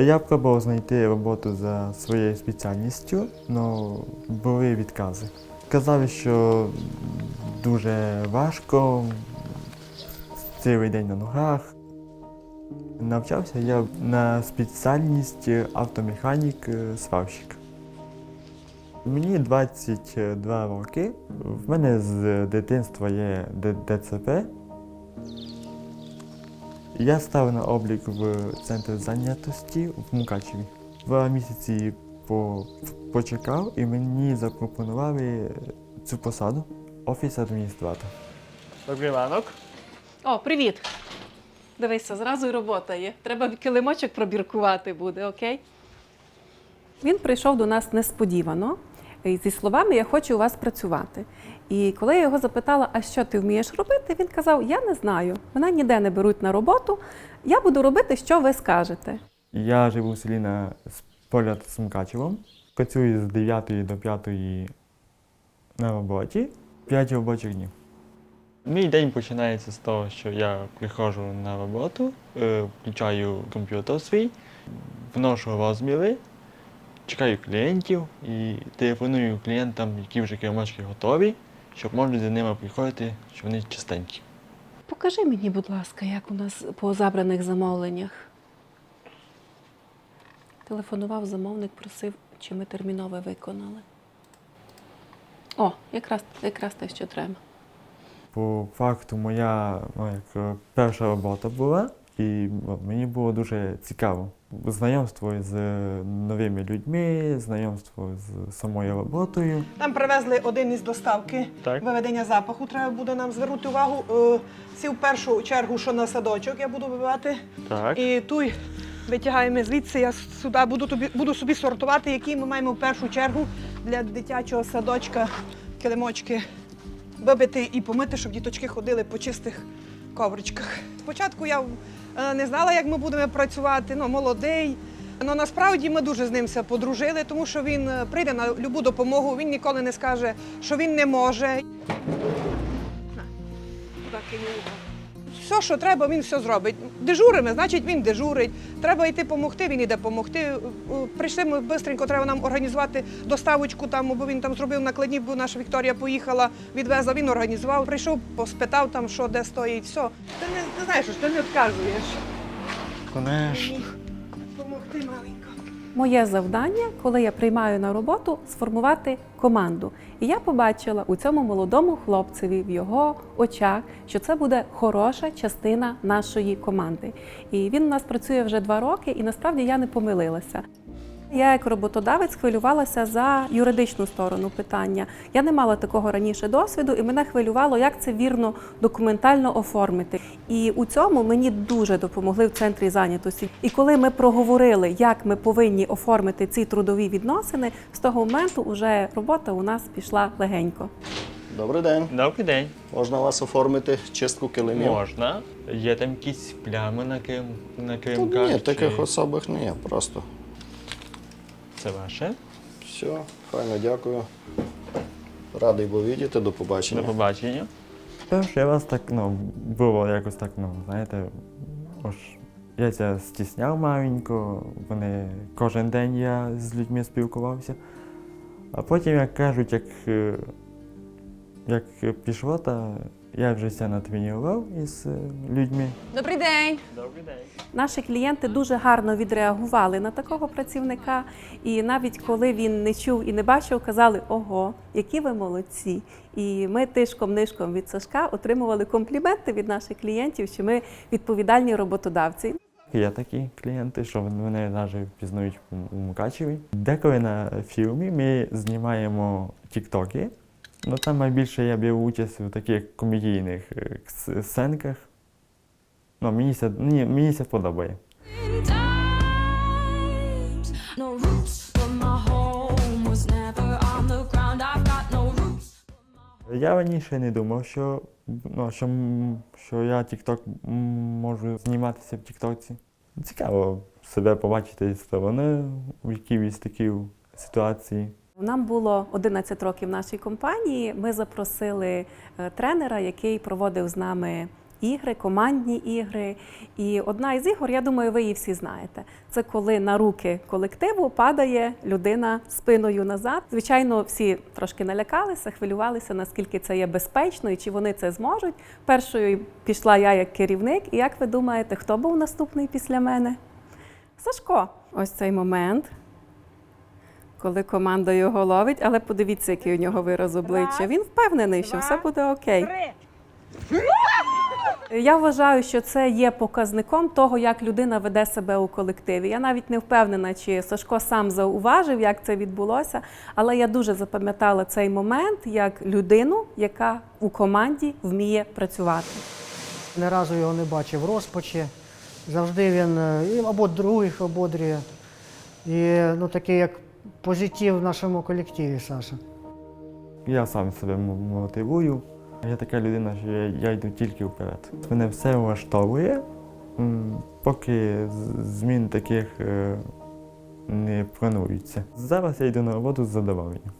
Я пробував знайти роботу за своєю спеціальністю, але були відкази. Казали, що дуже важко, цілий день на ногах. Навчався я на спеціальність автомеханік е, сварщик. Мені 22 роки. В мене з дитинства є ДЦП. Я став на облік в центр зайнятості в Мукачеві. Два місяці по- почекав і мені запропонували цю посаду офіс адміністратора. Добрий ранок. О, привіт! Дивися, зразу й робота є. Треба килимочок пробіркувати буде, окей? Він прийшов до нас несподівано і зі словами Я хочу у вас працювати. І коли я його запитала, а що ти вмієш робити, він казав: Я не знаю, мене ніде не беруть на роботу, я буду робити, що ви скажете. Я живу в селі на з поля з Мукачевом. Працюю з 9 до 5 на роботі, 5 робочих днів. Мій день починається з того, що я приходжу на роботу, е, включаю комп'ютер свій, вношу розміри, чекаю клієнтів і телефоную клієнтам, які вже кермачки готові, щоб можна за ними приходити, щоб вони чистенькі. Покажи мені, будь ласка, як у нас по забраних замовленнях. Телефонував замовник, просив, чи ми термінове виконали. О, якраз, якраз те, що треба. По факту моя ну, як, е, перша робота була, і мені було дуже цікаво. Знайомство з новими людьми, знайомство з самою роботою. Там привезли один із доставки Так. виведення запаху. Треба буде нам звернути увагу. Е, Ці в першу чергу, що на садочок я буду вибивати. Так. І туй витягаємо звідси. Я сюди буду, тобі, буду собі сортувати, які ми маємо в першу чергу для дитячого садочка килимочки вибити і помити, щоб діточки ходили по чистих ковричках. Спочатку я е, не знала, як ми будемо працювати, ну, молодий. але насправді ми дуже з ним подружили, тому що він е, прийде на любу допомогу, він ніколи не скаже, що він не може. На. Все, що треба, він все зробить. Дежуримо, значить він дежурить. Треба йти допомогти, він іде допомогти. Прийшли ми швидко, треба нам організувати доставочку там, бо він там зробив накладні, бо наша Вікторія поїхала, відвезла, він організував. Прийшов, поспитав там, що де стоїть, все. Ти не, не знаєш, що ти не відказуєш. Конечно. Допомогти маленько. Моє завдання, коли я приймаю на роботу, сформувати команду. І я побачила у цьому молодому хлопцеві в його очах, що це буде хороша частина нашої команди. І він у нас працює вже два роки, і насправді я не помилилася. Я як роботодавець хвилювалася за юридичну сторону питання. Я не мала такого раніше досвіду, і мене хвилювало, як це вірно документально оформити. І у цьому мені дуже допомогли в центрі зайнятості. І коли ми проговорили, як ми повинні оформити ці трудові відносини, з того моменту вже робота у нас пішла легенько. Добрий день. Добрий день. Можна у вас оформити чистку килимів? Можна. Є там якісь плями на ким на Тут килимках? ні, таких чи особих не є. Просто Це ваше? все, файно, дякую. Радий був видіти, до побачення. До побачення. Перший раз так, ну, було якось так, ну, знаєте, ось я це стісняв маленько, вони кожен день я з людьми спілкувався. А потім, як кажуть, як, як пішло, то я вже це натренував із е, людьми. Добрий день! Добрий день. Наші клієнти дуже гарно відреагували на такого працівника, і навіть коли він не чув і не бачив, казали: Ого, які ви молодці! І ми тишком-нишком від Сашка отримували компліменти від наших клієнтів, що ми відповідальні роботодавці. Є такі клієнти, що вони навіть пізнають у Мукачеві. Деколи на фільмі ми знімаємо тіктоки. Ну там найбільше я беру участь у таких комедійних е, сценках. Ну, мені це, мені, мені це подобає. Я раніше не думав, що, ну, що, що я тікток можу зніматися в тіктоці. Цікаво себе побачити зі сторони в якійсь такій ситуації. Нам було 11 років нашій компанії. Ми запросили е, тренера, який проводив з нами ігри, командні ігри. І одна із ігор, я думаю, ви її всі знаєте. Це коли на руки колективу падає людина спиною назад. Звичайно, всі трошки налякалися, хвилювалися, наскільки це є безпечно і чи вони це зможуть. Першою пішла я як керівник. І як ви думаєте, хто був наступний після мене? Сашко. Ось цей момент. Коли команда його ловить, але подивіться, який у нього вираз обличчя. Він впевнений, що все буде окей. Я вважаю, що це є показником того, як людина веде себе у колективі. Я навіть не впевнена, чи Сашко сам зауважив, як це відбулося, але я дуже запам'ятала цей момент як людину, яка у команді вміє працювати. Ні разу його не бачив розпачі. Завжди він е, або других ободрює. І ну, такий як позитив в нашому колективі, Саша. Я сам себе мотивую. Я така людина, що я, я йду тільки вперед. Мене все влаштовує, поки змін таких е, не планується. Зараз я йду на роботу з задоволенням.